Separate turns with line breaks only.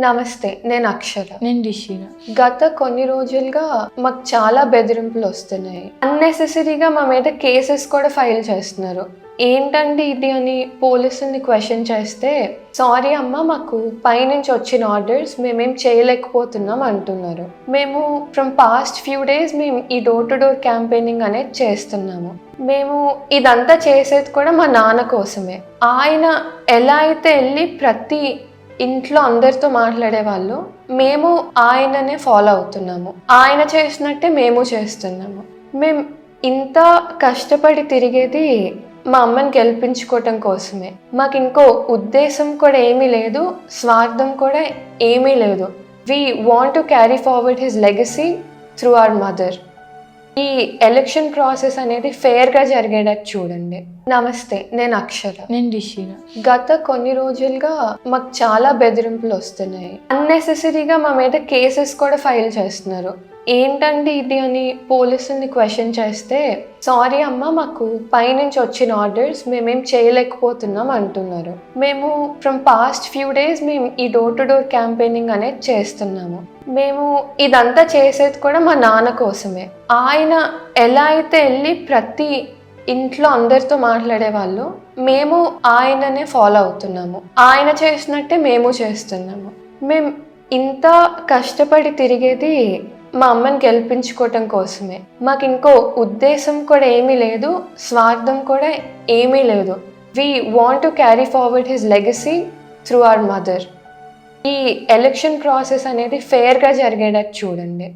నమస్తే నేను అక్షర.
నేను రిషిర.
గత కొన్ని రోజులుగా మాకు చాలా బెదిరింపులు వస్తున్నాయి. అన్నెసెసరీగా మా మీద కేసెస్ కూడా ఫైల్ చేస్తున్నారు. ఏంటండి ఇది అని పోలీసుల్ని క్వశ్చన్ చేస్తే సారీ అమ్మ మాకు పైనుంచి వచ్చిన ఆర్డర్స్ మేమేం చేయలేకపోతున్నాం అంటున్నారు. మేము ఫ్రమ్ పాస్ట్ ఫ్యూ డేస్ మేము ఈ డోర్ టు డోర్ క్యాంపెయినింగ్ అనేది చేస్తున్నాము. మేము ఇదంతా చేసేది కూడా మా నాన్న కోసమే. ఆయన ఎలా అయితే వెళ్ళి ప్రతి ఇంట్లో అందరితో మాట్లాడేవాళ్ళు మేము ఆయననే ఫాలో అవుతున్నాము. ఆయన చేసినట్టే మేము చేస్తున్నాము. మేము ఇంత కష్టపడి తిరిగేది మా అమ్మని గెలిపించుకోవటం కోసమే. మాకు ఇంకో ఉద్దేశం కూడా ఏమీ లేదు స్వార్థం కూడా ఏమీ లేదు. We want to carry forward his legacy through our mother ఈ ఎలక్షన్ ప్రాసెస్ అనేది ఫేర్గా జరిగేటట్టు చూడండి. నమస్తే నేను అక్షర.
నేను రిషిర.
గత కొన్ని రోజులుగా మాకు చాలా బెదిరింపులు వస్తున్నాయి. అన్నెసెసరీగా మా మీద కేసెస్ కూడా ఫైల్ చేస్తున్నారు. ఏంటండి ఇది అని పోలీసుల్ని క్వశ్చన్ చేస్తే సారీ అమ్మ మాకు పైనుంచి వచ్చిన ఆర్డర్స్ మేమేం చేయలేకపోతున్నాం అంటున్నారు. మేము ఫ్రమ్ పాస్ట్ ఫ్యూ డేస్ మేము ఈ డోర్ టు డోర్ క్యాంపెయినింగ్ అనేది చేస్తున్నాము. మేము ఇదంతా చేసేది కూడా మా నాన్న కోసమే. ఆయన ఎలా అయితే వెళ్ళి ప్రతి ఇంట్లో అందరితో మాట్లాడేవాళ్ళు మేము ఆయననే ఫాలో అవుతున్నాము. ఆయన చేసినట్టే మేము చేస్తున్నాము. మేము ఇంత కష్టపడి తిరిగేది మా అమ్మని గెలిపించుకోవటం కోసమే. మాకు ఇంకో ఉద్దేశం కూడా ఏమీ లేదు స్వార్థం కూడా ఏమీ లేదు. We want to carry forward his legacy through our mother ఈ ఎలక్షన్ ప్రాసెస్ అనేది ఫేర్గా జరిగేటట్టు చూడండి.